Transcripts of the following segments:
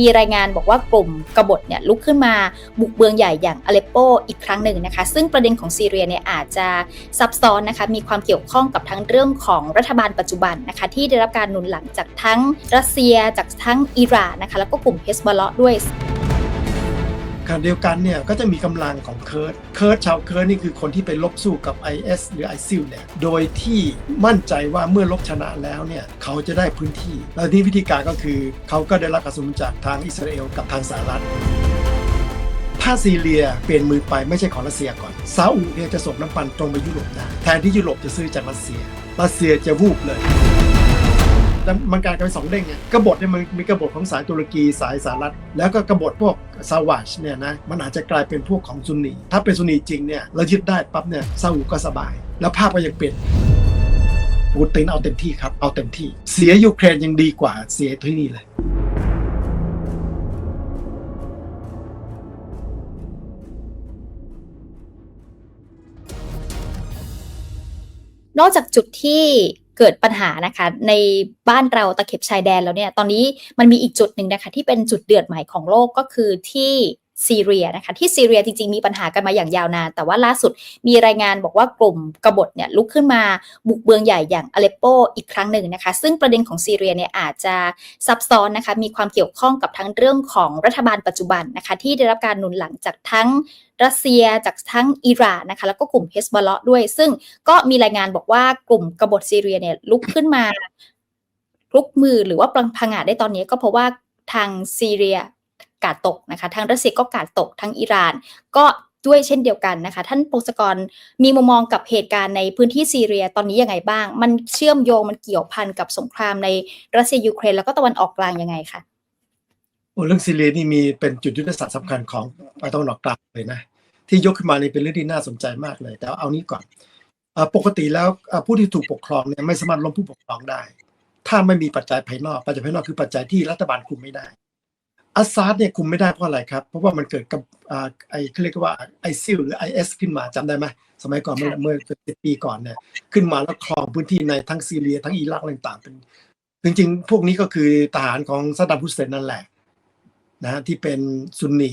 มีรายงานบอกว่ากลุ่มกบฏเนี่ยลุกขึ้นมาบุกเมืองใหญ่อย่างอเลปโปอีกครั้งหนึ่งนะคะ ซึ่งประเด็นของซีเรียเนี่ยอาจจะซับซ้อนนะคะมีความเกี่ยวข้องกับทั้งเรื่องของรัฐบาลปัจจุบันนะคะที่ได้รับการหนุนหลังจากทั้งรัสเซียจากทั้งอิหร่านนะคะแล้วก็กลุ่มเฮสบอลเลาะด้วย ขณะเดียวกันเนี่ยก็จะมีกำลังของเคิร์ดเคิร์ดชาวเคิร์ดนี่คือคนที่ไปลบสู้กับ IS หรือ ISIL เนี่ยโดยที่มั่นใจว่าเมื่อลบชนะแล้วเนี่ยเขาจะได้พื้นที่ แล้วนี่วิธีการก็คือเขาก็ได้รับกระสุนจากทางอิสราเอลกับทางสหรัฐถ้าซีเรียเปลี่ยนมือไปไม่ใช่ของรัสเซียก่อนซาอุเนี่ยจะส่งน้ำมันตรงไปยุโรปได้แทนที่ยุโรปจะซื้อจากรัสเซียรัสเซียจะวูบเลย แล้วมันกลายเป็นสองเด้งไงกบฏเนี่ยมันมีกบฏของสายตุรกีสายสหรัฐ แล้วก็กบฏพวกซาวาชเนี่ยนะมันอาจจะกลายเป็นพวกของซุนนีถ้าเป็นซุนนีจริงเนี่ยเรายึดได้ปั๊บเนี่ยซาอุก็สบาย แล้วภาพก็ยังเป็นปูตินเอาเต็มที่ครับเอาเต็มที่ เสียยูเครนยังดีกว่าเสียที่นี่เลยนอกจากจุดที่ เกิดปัญหานะคะ ในบ้านเราตะเข็บชายแดนแล้วเนี่ยตอนนี้มันมีอีกจุดหนึ่งนะคะ ที่เป็นจุดเดือดใหม่ของโลกก็คือที่ ซีเรียนะคะที่ซีเรียจริง ๆ มีปัญหากันมาอย่างยาวนาน แต่ว่าล่าสุดมีรายงานบอกว่ากลุ่มกบฏเนี่ยลุกขึ้นมาบุกเมืองใหญ่อย่างอเลปโปอีกครั้งหนึ่งนะคะ ซึ่งประเด็นของซีเรียเนี่ยอาจจะซับซ้อนนะคะมีความเกี่ยวข้องกับทั้งเรื่องของรัฐบาลปัจจุบันนะคะที่ได้รับการหนุนหลังจากทั้งรัสเซียจากทั้งอิหร่านนะคะแล้วก็กลุ่มเฮสบอลเลาะห์ด้วย ซึ่งก็มีรายงานบอกว่ากลุ่มกบฏซีเรียเนี่ยลุกขึ้นมาลุกมือหรือว่าปลังพังอาจได้ตอนนี้ก็เพราะว่าทางซีเรีย กาดตกนะคะทางรัสเซียก็กาดตกทั้งอิหร่าน ก็ด้วยเช่นเดียวกันนะคะ ท่านพงศกรมีมุมมองกับเหตุการณ์ในพื้นที่ซีเรียตอนนี้ยังไงบ้าง มันเชื่อมโยงมันเกี่ยวพันกับสงครามในรัสเซียยูเครนแล้วก็ตะวันออกกลางยังไงคะโอ้เรื่องซีเรียนี่มีเป็นจุดยุทธศาสตร์สำคัญของตะวันออกกลางเลยนะที่ยกขึ้นมานี่เป็นเรื่องที่น่าสนใจมากเลย แต่เอานี้ก่อนปกติแล้วผู้ที่ถูกปกครองเนี่ยไม่สามารถล้มผู้ปกครองได้ ถ้าไม่มีปัจจัยภายนอก ปัจจัยภายนอกคือปัจจัยที่รัฐบาลคุมไม่ได้ อาซาดเนี่ยคุมไม่ได้เพราะอะไรครับ เพราะว่ามันเกิดกับอ่าไอ้เขาเรียกว่าไอซิลหรือไอเอสขึ้นมาจำได้ไหมสมัยก่อนเมื่อค่ะเมื่อสิบปีก่อนเนี่ยขึ้นมาแล้วครองพื้นที่ในทั้งซีเรียทั้งอิรักอะไรต่างๆเป็นจริงๆ พวกนี้ก็คือทหารของซาดัมฮุสเซนนั่นแหละนะฮะที่เป็นซุนนี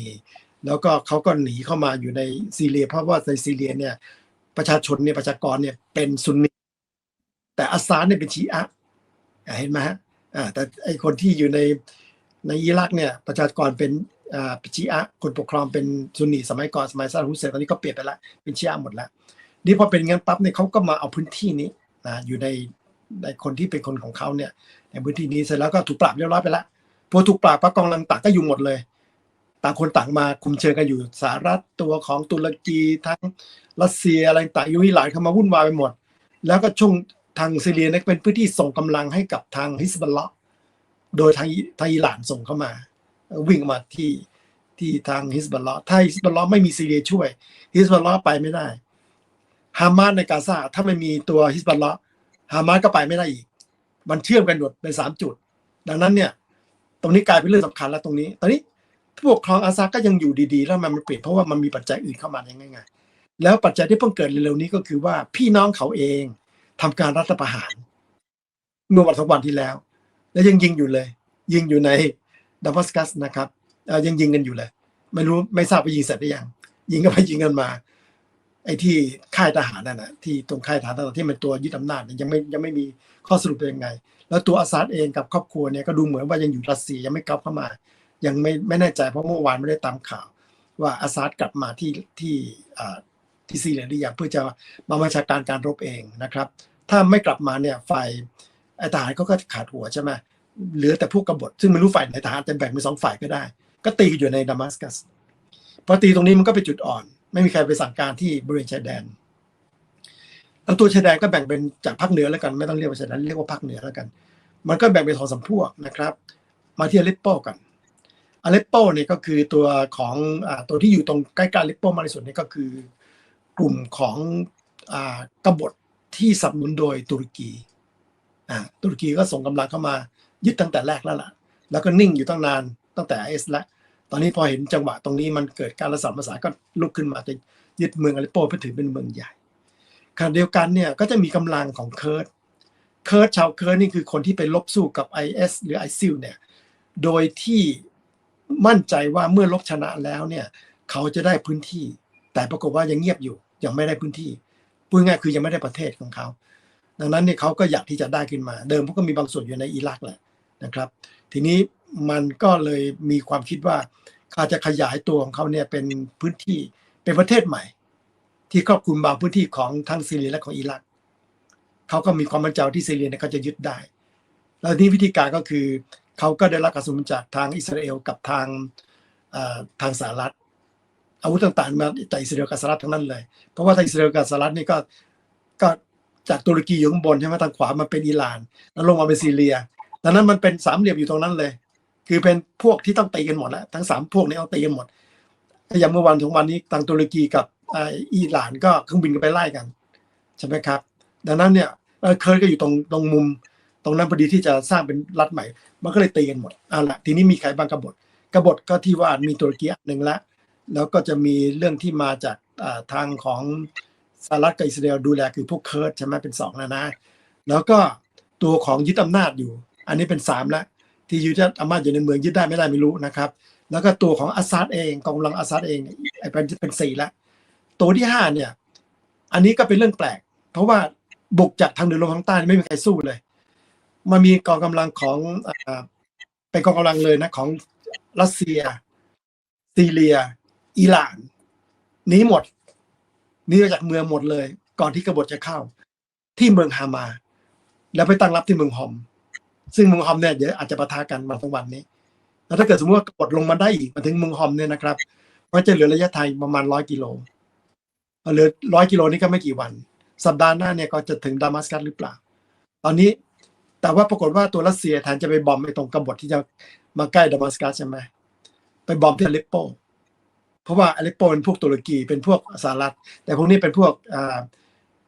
แล้วก็เขาก็หนีเข้ามาอยู่ในซีเรีย เพราะว่าในซีเรียเนี่ยประชาชนเนี่ยประชากรเนี่ยเป็นซุนนีแต่อาซาดเนี่ยเป็นชีอะห์อะเห็นไหมฮะอ่าแต่ไอคนที่อยู่ใน ในอิรักเนี่ยประชากรเป็นอ่าชีอะคนปกครองเป็นซุนนีสมัยก่อนสมัยซาดฮุเซนตอนนี้ก็เปลี่ยนไปละเป็นชีอะหมดแล้วนี่พอเป็นงั้นปั๊บเนี่ยเขาก็มาเอาพื้นที่นี้นะอยู่ในในคนที่เป็นคนของเขาเนี่ยในพื้นที่นี้เสร็จแล้วก็ถูกปราบเรียบร้อยไปละพอถูกปราบพระกองลังต่างก็อยู่หมดเลย ต่างคนต่างมาคุมเชิงกันอยู่สหรัฐตัวของตุรกีทั้งรัสเซียอะไรต่างยุยหลายเข้ามาวุ่นวายไปหมด แล้วก็ช่วงทางซีเรียเนี่ยเป็นพื้นที่ส่งกำลังให้กับทางฮิสบัลลาะ โดยทางทางอิหร่านส่งเข้ามา วิ่งมาที่ที่ทางฮิสบัลลาะห์ถ้าฮิสบัลลาะห์ไม่มีซีเรียช่วยฮิสบัลลาะห์ไปไม่ได้ฮามาสในกาซาถ้าไม่มีตัวฮิสบัลลาะห์ฮามาสก็ไปไม่ได้อีก มันเชื่อมกันหมดเป็นสามจุด ดังนั้นเนี่ย ตรงนี้กลายเป็นเรื่องสำคัญแล้วตรงนี้ ตอนนี้ผู้ปกครองอาซาก็ยังอยู่ดีๆ แล้วมันเปลี่ยนเพราะว่ามันมีปัจจัยอื่นเข้ามาอย่างง่ายๆแล้วปัจจัยที่เพิ่งเกิดเร็วๆนี้ก็คือว่าพี่น้องเขาเองทำการรัฐประหารเมื่อวันสองวันที่แล้ว แล้วยังยิงอยู่เลย ยิงอยู่ในดามัสกัสนะครับยังยิงกันอยู่เลย ไม่รู้ไม่ทราบไปยิงเสร็จหรือยังยิงกันไปยิงกันมา ไอ้ที่ค่ายทหารนั่นนะที่ตรงค่ายทหารที่มันตัวยึดอำนาจยังไม่ยังไม่มีข้อสรุปเป็นยังไง แล้วตัวอาซาดเองกับครอบครัวเนี่ยก็ดูเหมือนว่ายังอยู่รัสเซียยังไม่กลับเข้ามา ยังไม่ไม่แน่ใจเพราะเมื่อวานไม่ได้ตามข่าว ว่าอาซาดกลับมาที่ที่ที่ซีเรียหรือยังเพื่อจะมาบัญชาการการรบเองนะครับ ถ้าไม่กลับมาเนี่ยฝ่ายไอ้ ทหารเขาก็ขาดหัวใช่ไหมเหลือแต่พวกกบฏซึ่งไม่รู้ฝ่ายไหนทหารจะแบ่งเป็นสองฝ่ายก็ได้ ก็ตีอยู่ในดามัสกัสพอตีตรงนี้มันก็เป็นจุดอ่อน ไม่มีใครไปสั่งการที่บริเวณชายแดนแล้วตัวชายแดนก็แบ่งเป็นจากภาคเหนือแล้วกันไม่ต้องเรียกว่าชายแดนเรียกว่าภาคเหนือแล้วกัน มันก็แบ่งเป็นสองสามพวกนะครับ มาที่อเลปโปกันอเลปโปเนี่ยก็คือตัวของอตัวที่อยู่ตรงใกล้ๆอเลปโปมากที่สุดนี่ก็คือกลุ่มของอกบฏที่สนับสนุนโดยตุรกี อ่าตุรกีก็ส่งกำลังเข้ามายึดตั้งแต่แรกแล้วล่ะ แล้วก็นิ่งอยู่ตั้งนานตั้งแต่เอสแล้วตอนนี้พอเห็นจังหวะตรงนี้มันเกิดการระสานระสานก็ลุกขึ้นมาจะยึดเมืองอเลปโปเพื่อถือเป็นเมืองใหญ่ขณะเดียวกันเนี่ยก็จะมีกำลังของเคิร์ดเคิร์ดชาวเคิร์ดนี่คือคนที่ไปลบสู้กับ IS หรือ ISIL เนี่ยโดยที่มั่นใจว่าเมื่อลบชนะแล้วเนี่ยเขาจะได้พื้นที่ แต่ปรากฏว่ายังเงียบอยู่ยังไม่ได้พื้นที่พูดง่ายคือยังไม่ได้ประเทศของเขา ดังนั้นเนี่ยเขาก็อยากที่จะได้ขึ้นมา เดิมเขาก็มีบางส่วนอยู่ในอิรักแหละนะครับ ทีนี้มันก็เลยมีความคิดว่าเขาจะขยายตัวของเขาเนี่ยเป็นพื้นที่เป็นประเทศใหม่ ที่ครอบคลุมบางพื้นที่ของทั้งซีเรียและของอิรักเขาก็มีความมั่นใจาที่ซีเรียเนี่ยเขาจะยึดได้ แล้วนี่วิธีการก็คือเขาก็ได้รับการสนับสนุนจากทางอิสราเอลกับทางอ่อทางสหรัฐอาวุธต่างๆมาจากอิสราเอลกับสหรัฐทั้งนั้นเลย เพราะว่าทางอิสราเอลกับสหรัฐนี่ก็ก็ จากตุรกีอยู่ข้างบนใช่ไหมทางขวามันเป็นอิหร่าน แล้วลงมาเป็นซีเรียดังนั้นมันเป็นสามเหลี่ยมอยู่ตรงนั้นเลย คือเป็นพวกที่ต้องตีกันหมดแล้วทั้งสามพวกนี้ต้องตีกันหมดอย่างเมื่อวันถึงวันนี้ทางตุรกีกับอิหร่านก็เครื่องบินกันไปไล่กันใช่ไหมครับ ดังนั้นเนี่ยเคิร์ดก็อยู่ตรงตรงมุม ตรงนั้นพอดีที่จะสร้างเป็นรัฐใหม่ มันก็เลยตีกันหมดเอาละทีนี้มีใครบ้างกบฏกบฏก็ที่ว่ามีตุรกีอันหนึ่งละแล้วก็จะมีเรื่องที่มาจากทางของ สหรัฐกับอิสราเอลดูแลคือพวกเคิร์ดใช่ไหมเป็นสองแล้วนะ แล้วก็ตัวของยึดอำนาจอยู่ อันนี้เป็นสามแล้วที่ยึดอำนาจอยู่ในเมืองยึดได้ไม่ได้ไม่รู้นะครับ แล้วก็ตัวของอาซาดเองกองกำลังอาซาดเองไอ้เป็นเป็นสี่ละตัวที่ห้าเนี่ย อันนี้ก็เป็นเรื่องแปลก เพราะว่าบุกจากทางเหนือลงทางใต้ไม่มีใครสู้เลยมันมีกองกำลังของอเป็นกองกำลังเลยนะของรัสเซียซีเรีย อิหร่านนี้หมด นีออกจากเมืองหมดเลย ก่อนที่กบฏจะเข้า ที่เมืองฮามา แล้วไปตั้งรับที่เมืองฮอม ซึ่งเมืองฮอมเนี่ยเดี๋ยวอาจจะปะทะกันมาทั้งวันนี้ แล้วถ้าเกิดสมมติว่ากบฏลงมาได้อีกมาถึงเมืองฮอมเนี่ยนะครับมันจะเหลือระยะทางประมาณร้อยกิโลเหลือร้อยกิโลนี่ก็ไม่กี่วัน สัปดาห์หน้าเนี่ยก็จะถึงดามัสกัสหรือเปล่า ตอนนี้แต่ว่าปรากฏว่าตัวรัสเซียแทนจะไปบอมไอ้ตรงกบฏที่จะมาใกล้ดามัสกัสใช่ไหมไปบอมที่อเลปโป ราะว่าอเลปโปเป็นพวกตุรกีเป็นพวกสหรัฐ แต่พวกนี้เป็นพวกอ่า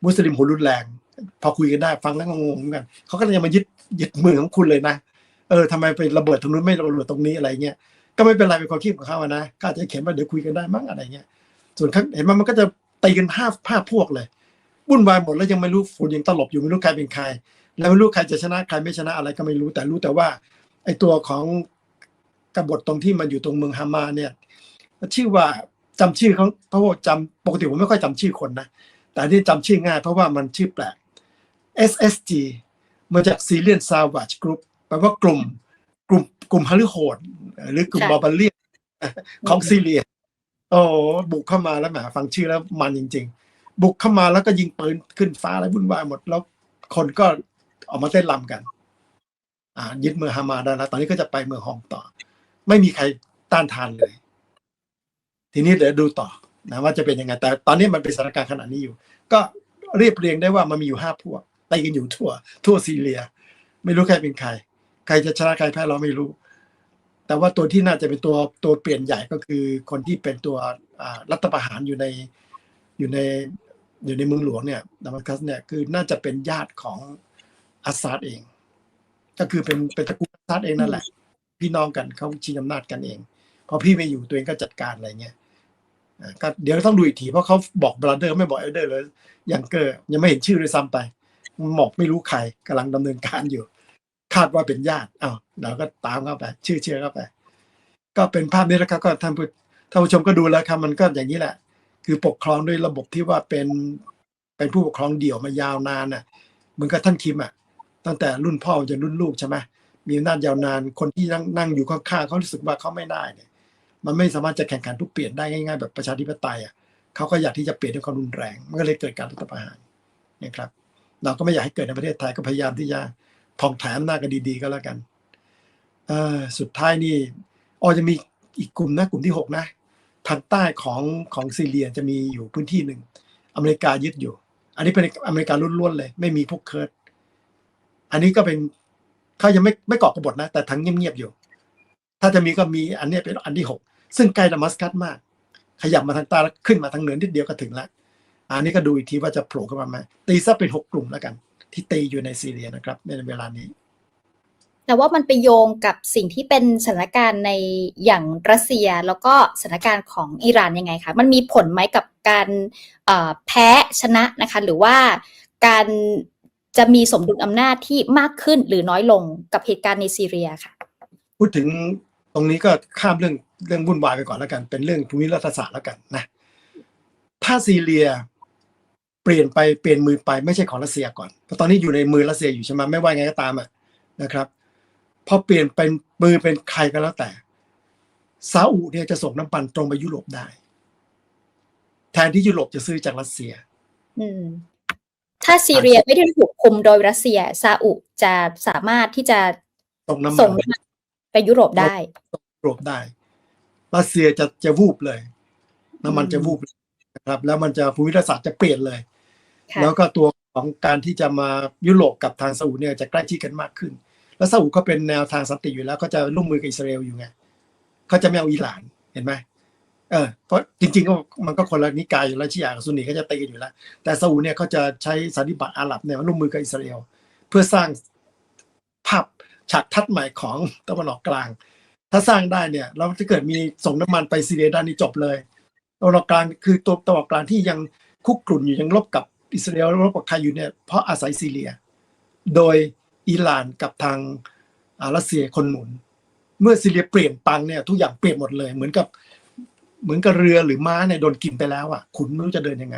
มุสลิมหัวรุนแรง พอคุยกันได้ฟังแล้วก็งงเหมือนกันเขาก็เลยจะมายึดยึดเมืองของคุณเลยนะเออทำไมไประเบิดตรงนู้นไม่ระเบิดตรงนี้อะไรเงี้ยก็ไม่เป็นไรเป็นความคิดของเขาอะนะก็อาจจะเขียนว่าเดี๋ยวคุยกันได้มั้งอะไรเงี้ยส่วนข้างเห็นไหมมันก็จะตีกันห้าห้าพวกเลยวุ่นวายหมดแล้วยังไม่รู้ฝุ่นยังตลบอยู่ไม่รู้ใครเป็นใคร แล้วไม่รู้ใครจะชนะใครไม่ชนะอะไรก็ไม่รู้แต่รู้แต่ว่าไอ้ตัวของกบฏตรงที่มันอยู่ตรงเมืองฮามาเนี่ย ชื่อว่าจำชื่อเขาเพราะว่าจำปกติผมไม่ค่อยจำชื่อคนนะ แต่อันนี่จำชื่อง่ายเพราะว่ามันชื่อแปลก SSG มาจาก Syrian Savage Group แปลว่ากลุ่มกลุ่มกลุ่มฮาริโหดหรือกลุ่มค่ะบาบาเลียนของซีเรีย โอ้บุกเข้ามาแล้วแหมฟังชื่อแล้วมันจริง ๆ บุกเข้ามาแล้วก็ยิงปืนขึ้นฟ้าแล้ววุ่นวายหมดแล้วคนก็ออกมาเต้นรำกัน อ่ายึดเมืองฮามาได้แล้วตอนนี้ก็จะไปเมืองฮอมต่อ ไม่มีใครต้านทานเลย ทีนี้เดี๋ยวดูต่อนะว่าจะเป็นยังไง แต่ตอนนี้มันเป็นสถานการณ์ขนาดนี้อยู่ ก็เรียบเรียงได้ว่ามันมีอยู่ห้าพวกตีกันอยู่ทั่ว ทั่วซีเรีย ไม่รู้ใครเป็นใคร ใครจะชนะใครแพ้เราไม่รู้ แต่ว่าตัวที่น่าจะเป็นตัวตัวเปลี่ยนใหญ่ก็คือคนที่เป็นตัวรัฐประหารอยู่ในอยู่ในอยู่ในเมืองหลวงเนี่ยดามัสกัสเนี่ยคือน่าจะเป็นญาติของอาซาดเอง ก็คือเป็นเป็นตระกูลอาซาดเองนั่นแหละ พี่น้องกันเขาชิงอำนาจกันเองพอพี่ไม่อยู่ตัวเองก็จัดการอะไรเงี้ย ก็เดี๋ยวต้องดูอีกทีเพราะเขาบอกบราเดอร์ไม่บอกเอลเดอร์เลยยังเกอร์ยังไม่เห็นชื่อเลยซ้ำไปบอกไม่รู้ใครกำลังดำเนินการอยู่ คาดว่าเป็นญาติอ้าวเราก็ตามเข้าไป ชื่อเชื่อเข้าไป ก็เป็นภาพนี้แล้วครับก็ท่านผู้ท่านผู้ชมก็ดูแล้วครับมันก็อย่างนี้แหละ คือปกครองด้วยระบบที่ว่าเป็นเป็นผู้ปกครองเดี่ยวมายาวนานน่ะเหมือนกับท่านคิมอะตั้งแต่รุ่นพ่อจนรุ่นลูกใช่ไหมมีอำนาจยาวนานคนที่นั่งนั่งอยู่ข้างๆเขารู้สึกว่าเขาไม่ได้เนี่ย มันไม่สามารถจะแข่งขันทุกเปลี่ยนได้ง่ายๆ แบบประชาธิปไตยอะเขาก็อยากที่จะเปลี่ยนด้วยความรุนแรง มันก็เลยเกิดการรัฐประหารนะครับ เราก็ไม่อยากให้เกิดในประเทศไทยก็พยายามที่จะผ่องแถ่ายอำนากันดีๆก็แล้วกันสุดท้ายนี่อ๋อจะมีอีกกลุ่มนะกลุ่มที่หกนะทางใต้ของของซีเรียจะมีอยู่พื้นที่หนึ่งอเมริกายึดอยู่ อันนี้เป็นอเมริกาล้วนๆเลย ไม่มีพวกเคิร์ดอันนี้ก็เป็นเขายังไม่ไม่ก่อกบฏนะ แต่ทั้งเงียบๆอยู่ ถ้าจะมีก็มีอันนี้เป็นอันที่หก ซึ่งใกล้ดามัสกัสมาก ขยับมาทางใต้แล้วขึ้นมาทางเหนือนิดเดียวก็ถึงแล้วอันนี้ก็ดูอีกทีว่าจะโผล่ขึ้นมาไหมตีซะเป็นหกกลุ่มแล้วกัน ที่ตีอยู่ในซีเรียนะครับ ในเวลานี้ แต่ว่ามันไปโยงกับสิ่งที่เป็นสถานการณ์ในอย่างรัสเซียแล้วก็สถานการณ์ของอิหร่านยังไงคะมันมีผลไหมกับการเอ่อแพ้ชนะนะคะ หรือว่าการจะมีสมดุลอำนาจที่มากขึ้นหรือน้อยลงกับเหตุการณ์ในซีเรียค่ะ พูดถึงตรงนี้ก็ข้ามเรื่อง เรื่องวุ่นวายไปก่อนแล้วกัน เป็นเรื่องภูมิรัฐศาสตร์แล้วกันนะถ้าซีเรียเปลี่ยนไปเปลี่ยนมือไปไม่ใช่ของรัสเซียก่อนเพราะตอนนี้อยู่ในมือรัสเซียอยู่ใช่ไหมไม่ว่าไงก็ตามอะนะครับพอเปลี่ยนเป็นมือเป็นใครก็แล้วแต่ซาอุเนี่ยจะส่งน้ำมันตรงไปยุโรปได้ แทนที่ยุโรปจะซื้อจากรัสเซียอืมถ้าซีเรียไม่ได้ถูกคุมโดยรัสเซียซาอุจะสามารถที่จะส่งน้ำมัส่งนน้ำมันไปยุโรปได้ยุโรปได้ รัสเซียจะจะวูบเลย น้ำมันจะวูบเลยนะครับ แล้วมันจะภูมิรัฐศาสตร์จะเปลี่ยนเลยค่ะแล้วก็ตัวของการที่จะมายุโรปกับทางซาอุเนี่ยจะใกล้ชิดกันมากขึ้น แล้วซาอุก็เป็นแนวทางสันติอยู่แล้วก็จะร่วมมือกับอิสราเอลอยู่ไงเขาจะไม่เอาอิหร่านเห็นไหมเออเพราะจริงๆก็มันก็คนละนิกายอยู่แล้วชีอะกับซุนนีก็จะตีกันอยู่แล้ว แต่ซาอุเนี่ยเขาจะใช้สันนิบาตอาหรับเนี่ยมาร่วมมือกับอิสราเอลเพื่อสร้างภาพฉากทัดใหม่ของตะวันออกกลาง ถ้าสร้างได้เนี่ยเราจะเกิดมีส่งน้ำมันไปซีเรียด้านนี้จบเลยตะวันออกลางคือตัวตะวันกกลางที่ยังคุกกรุ่นอยู่ยังลบกับอิสราเอลรบกับใครอยู่เนี่ยเพราะอาศัยซีเรีย โดยอิหร่านกับทางอ่ารัสเซียคนหนุน เมื่อซีเรียเปลี่ยนปังเนี่ยทุกอย่างเปลี่ยนหมดเลย เหมือนกับเหมือนกับเรือหรือม้าเนี่ยโดนกินไปแล้วอะขุนไม่รู้จะเดินยังไง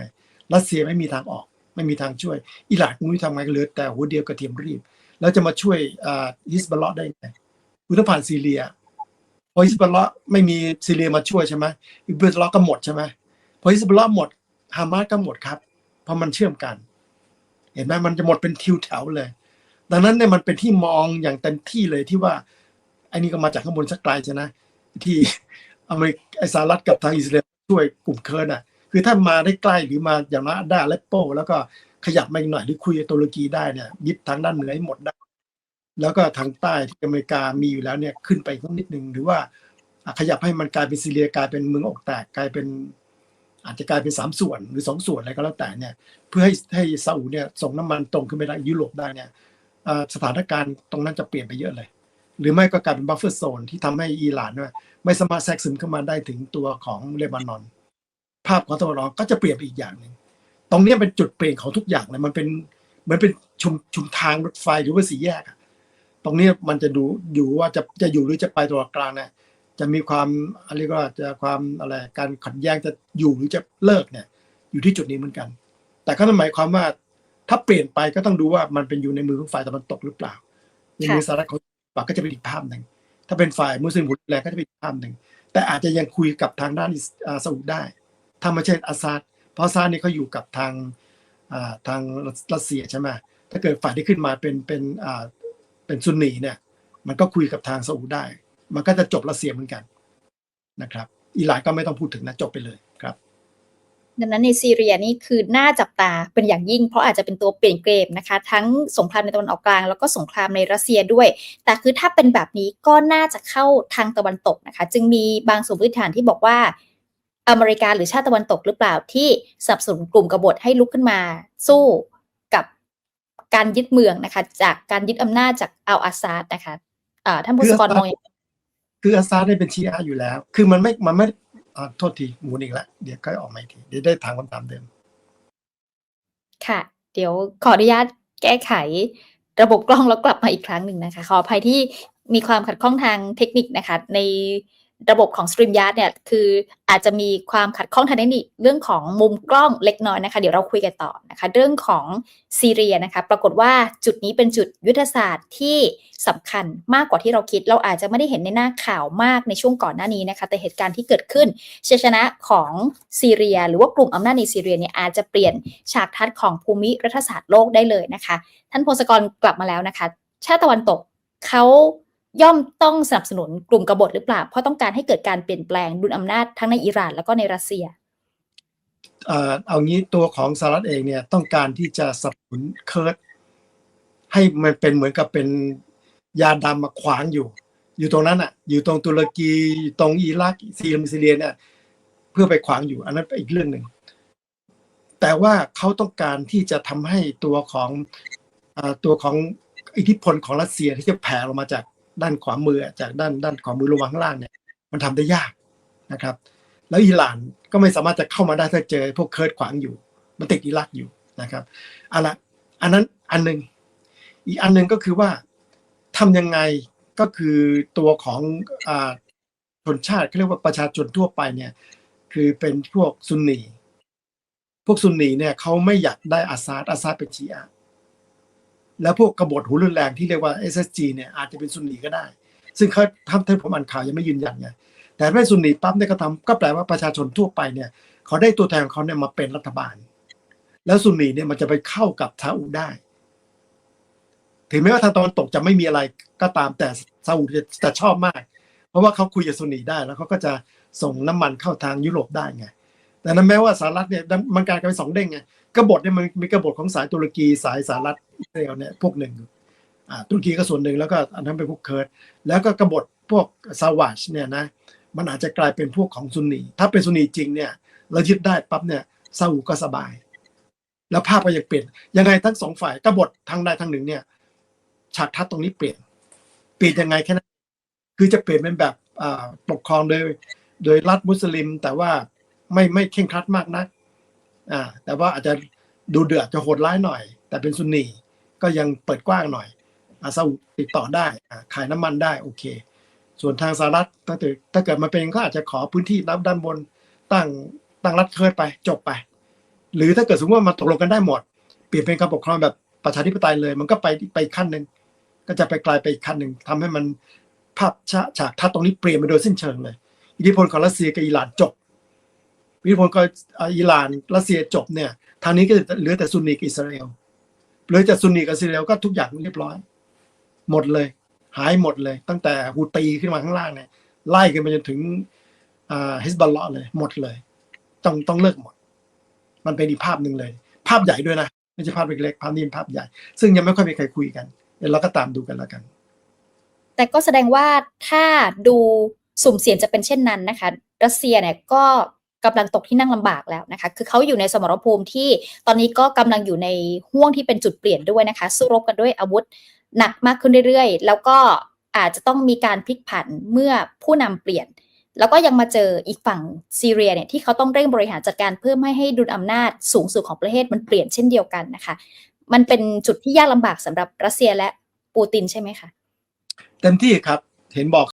รัสเซียไม่มีทางออก ไม่มีทางช่วย อิหร่านไม่รู้ทำไงเหลือแต่หัวเดียวกระเทียมรีบ แล้วจะมาช่วยอ่าฮิสบอลเลาะห์ได้ไงคุณต้องผ่านซีเรีย พอฮิสบอลเลาะไม่มีซีเรียมาช่วยใช่ไหมฮิสบอลเลาะก็หมดใช่ไหมพอฮิสบอลเลาะห์หมดฮามาสก็หมดครับ เพราะมันเชื่อมกัน เห็นไหมมันจะหมดเป็นทิวแถวเลย ดังนั้นเนี่ยมันเป็นที่มองอย่างเต็มที่เลยที่ว่าไอ้นี่ก็มาจากข้างบนสักไกลใช่ไหมที่อเมริกไอสหรัฐกับทางอิสราเอลช่วยกลุ่มเคิร์ดอะ คือถ้ามาได้ใกล้หรือมาอย่างน้อยได้เลปโป แล้วก็ขยับมาอีกหน่อยหรือคุยตุรกีได้เนี่ยยึดทางด้านเหนือให้หมดได้ แล้วก็ทางใต้ที่อเมริกามีอยู่แล้วเนี่ยขึ้นไปสักนิดหนึ่งหรือว่าขยับให้มันกลายเป็นซีเรียกลายเป็นเมืองอกแตกกลายเป็น อาจจะกลายเป็นสามส่วนหรือสองส่วนอะไรก็แล้วแต่เนี่ยเพื่อให้ให้ซาอุเนี่ยส่งน้ำมันตรงขึ้นไปได้ยุโรปได้เนี่ยสถานการณ์ตรงนั้นจะเปลี่ยนไปเยอะเลย หรือไม่ก็กลายเป็นบัฟเฟอร์โซนที่ทำให้อิหร่านไม่สามารถแทรกซึมเข้ามาได้ถึงตัวของเลบานอน ภาพของตะวันออกก็จะเปลี่ยนไปอีกอย่างหนึ่งตรงนี้เป็นจุดเปลี่ยนของทุกอย่างเลยมันเป็นเหมือนเป็นชุมชุมทางรถไฟหรือว่าสี่แยกอะ ตรงนี้มันจะดูอยู่ว่าจะจะอยู่หรือจะไปตะวันออกลางเนี่ยจะมีความอะไรก็จะความอะไรการขัดแย้งจะอยู่หรือจะเลิกเนี่ย อยู่ที่จุดนี้เหมือนกัน แต่ก็นั่นหมายความว่าถ้าเปลี่ยนไปก็ต้องดูว่ามันเป็นอยู่ในมือของฝ่ายตะวันตกหรือเปล่าในมือสหรัฐเขาปากก็จะเป็นอีกภาพหนึ่งถ้าเป็นฝ่ายมุสลิมหุนแรงก็จะเป็นอีกภาพหนึ่งแต่อาจจะยังคุยกับทางด้านอิสอ่าซาอุได้ถ้าไม่ใช่อาซาดเพราะซาดนี่เขาอยู่กับทางอ่าทางรัสเซียใช่ไหมถ้าเกิดฝ่ายที่ขึ้นมาเป็นเป็นอ่า เป็นซุนนีเนี่ย มันก็คุยกับทางซาอุได้ มันก็จะจบรัสเซียเหมือนกันนะครับ อิหร่านก็ไม่ต้องพูดถึงนะจบไปเลยครับดังนั้นในซีเรียนี่คือน่าจับตาเป็นอย่างยิ่งเพราะอาจจะเป็นตัวเปลี่ยนเกมนะคะ ทั้งสงครามในตะวันออกกลาง แล้วก็สงครามในรัสเซียด้วย แต่คือถ้าเป็นแบบนี้ก็น่าจะเข้าทางตะวันตกนะคะ จึงมีบางสมมติฐานที่บอกว่าอเมริกาหรือชาติตะวันตกหรือเปล่าที่สนับสนุนกลุ่มกบฏให้ลุกขึ้นมา สู้ การยึดเมืองนะคะ จากการยึดอำนาจจากอัลอาซาดนะคะอ่าท่านผู้สกรมองอย่างไรคืออาซาดได้เป็นชีอะห์อยู่แล้ว คือมันไม่มันไม่อ่าโทษทีหมุนอีกแล้วเดี๋ยวก็ออกมาอีกทีเดี๋ยวได้ถามคำถามเดิม ค่ะ เดี๋ยวขออนุญาตแก้ไขระบบกล้องแล้วกลับมาอีกครั้งหนึ่งนะคะ ขออภัยที่มีความขัดข้องทางเทคนิคนะคะ ใน ระบบของ StreamYard เนี่ยคืออาจจะมีความขัดข้องทางเทคนิคเรื่องของมุมกล้องเล็กน้อยนะคะ เดี๋ยวเราคุยกันต่อนะคะ เรื่องของซีเรียนะคะ ปรากฏว่าจุดนี้เป็นจุดยุทธศาสตร์ที่สำคัญมากกว่าที่เราคิด เราอาจจะไม่ได้เห็นในหน้าข่าวมากในช่วงก่อนหน้านี้นะคะ แต่เหตุการณ์ที่เกิดขึ้นชัยชนะของซีเรีย หรือว่ากลุ่มอำนาจในซีเรียเนี่ยอาจจะเปลี่ยนฉากทัศน์ของภูมิรัฐศาสตร์โลกได้เลยนะคะ ท่านพงศกรกลับมาแล้วนะคะ ชาติตะวันตกเขา ย่อมต้องสนับสนุนกลุ่มกบฏหรือเปล่า เพราะต้องการให้เกิดการเปลี่ยนแปลงดุลอำนาจทั้งในอิหร่านแล้วก็ในรัสเซียเอางี้ตัวของสหรัฐเองเนี่ยต้องการที่จะสนับสนุนเคิร์ดให้มันเป็นเหมือนกับเป็นยาดำมาขวางอยู่ อยู่ตรงนั้นอะ อยู่ตรงตุรกีตรงอิรักซีเรียซีเรียเนี่ยเพื่อไปขวางอยู่ อันนั้นเป็นอีกเรื่องหนึ่งแต่ว่าเขาต้องการที่จะทำให้ตัวของอตัวของอิทธิพลของรัสเซียที่จะแผ่ลงมาจาก ด้านขวามือจากด้านด้านขวามือลงมาข้างล่างเนี่ยมันทำได้ยากนะครับ แล้วอิหร่านก็ไม่สามารถจะเข้ามาได้ถ้าเจอพวกเคิร์ดขวางอยู่ มันติดอิรักอยู่นะครับเอาละอันนั้นอันหนึ่งอีกอันหนึ่งก็คือว่าทำยังไงก็คือตัวของอ่าชนชาติเขาเรียกว่าประชาชนทั่วไปเนี่ยคือเป็นพวกซุนนีพวกซุนนีเนี่ยเขาไม่อยากได้อาซาดอาซาดเป็นชีอะห แล้วพวกกบฏหูรุนแรงที่เรียกว่า SSG เนี่ยอาจจะเป็นซุนนีก็ได้ ซึ่งเขาทำที่ผมอ่านข่าวยังไม่ยืนยันไงแต่ไม่ซุนนีปั๊บเนี่ยก็ทำก็แปลว่าประชาชนทั่วไปเนี่ยเขาได้ตัวแทนของเขาเนี่ยมาเป็นรัฐบาล แล้วซุนนีเนี่ยมันจะไปเข้ากับซาอุดได้ ถึงแม้ว่าทางตะวันตกจะไม่มีอะไรก็ตามแต่ซาอุจะจะชอบมาก เพราะว่าเขาคุยกับซุนนีได้แล้วเขาก็จะส่งน้ำมันเข้าทางยุโรปได้ไง แต่นั้นแม้ว่าสหรัฐเนี่ยมันกลายเป็นสองเด้งไงกบฏเนี่ยมันมีกบฏของสายตุรกีสายสหรัฐอิสราเอลเนี่ยพวกหนึ่งอ่าตุรกีก็ส่วนหนึ่งแล้วก็อันนั้นเป็นพวกเคิร์ดแล้วก็กบฏพวกซาวาชเนี่ยนะมันอาจจะกลายเป็นพวกของซุนนีถ้าเป็นซุนนีจริงเนี่ยเรายึดได้ปั๊บเนี่ยซาอุก็สบาย แล้วภาพก็ยังเปลี่ยนยังไงทั้งสองฝ่ายกบฏทางใดทางหนึ่งเนี่ยฉากทัศน์ตรงนี้เปลี่ยน เปลี่ยนยังไงแค่นั้นคือจะเปลี่ยนเป็นแบบปกครองโดยโดยรัฐมุสลิม แต่ว่า ไม่ไม่เคร่งครัดมากนัก อ่า แต่ว่าอาจจะดูเดือดจะโหดร้ายหน่อย แต่เป็นซุนนีก็ยังเปิดกว้างหน่อยอาซาอุติดต่อได้อ่าขายน้ำมันได้โอเค ส่วนทางสหรัฐถ้าเกิดถ้าเกิดมาเป็นก็อาจจะขอพื้นที่รับด้านบนตั้งตั้งรัฐเคิร์ดไปจบไป หรือถ้าเกิดสมมติว่ามาตกลงกันได้หมด เปลี่ยนเป็นการปกครองแบบประชาธิปไตยเลย มันก็ไปไปขั้นหนึ่งก็จะไปกลายไปอีกขั้นหนึ่งทำให้มันภาพฉากฉากทัศน์ตรงนี้เปลี่ยนไปโดยสิ้นเชิงเลย อิทธิพลของรัสเซียกับอิหร่านจบ อิทธิพลของอิหร่านรัสเซียจบเนี่ยทางนี้ก็เหลือแต่ซุนนีกับอิสราเอลเหลือแต่ซุนนีกับอิสราเอลก็ทุกอย่างเรียบร้อย หมดเลย หายหมดเลย ตั้งแต่ฮูตีขึ้นมาข้างล่างเนี่ยไล่กันไปจนถึงฮิสบัลเลาะห์เลย หมดเลย ต้องต้องเลิกหมด มันเป็นอีกภาพหนึ่งเลย ภาพใหญ่ด้วยนะไม่ใช่ภาพเล็กๆภาพนี้เป็นภาพใหญ่ ซึ่งยังไม่ค่อยมีใครคุยกันเดี๋ยวเราก็ตามดูกันแล้วกัน แต่ก็แสดงว่าถ้าดูสุ่มเสี่ยงจะเป็นเช่นนั้นนะคะ รัสเซียเนี่ยก็ กำลังตกที่นั่งลำบากแล้วนะคะ คือเขาอยู่ในสมรภูมิที่ตอนนี้ก็กำลังอยู่ในห่วงที่เป็นจุดเปลี่ยนด้วยนะคะ สู้รบกันด้วยอาวุธหนักมากขึ้นเรื่อยๆ แล้วก็อาจจะต้องมีการพลิกผันเมื่อผู้นำเปลี่ยน แล้วก็ยังมาเจออีกฝั่งซีเรียเนี่ยที่เขาต้องเร่งบริหารจัดการเพื่อไม่ให้ดุลอำนาจสูงสุดของประเทศมันเปลี่ยนเช่นเดียวกันนะคะ มันเป็นจุดที่ยากลำบากสำหรับรัสเซียและปูตินใช่ไหมคะเต็มที่ครับเห็นบอก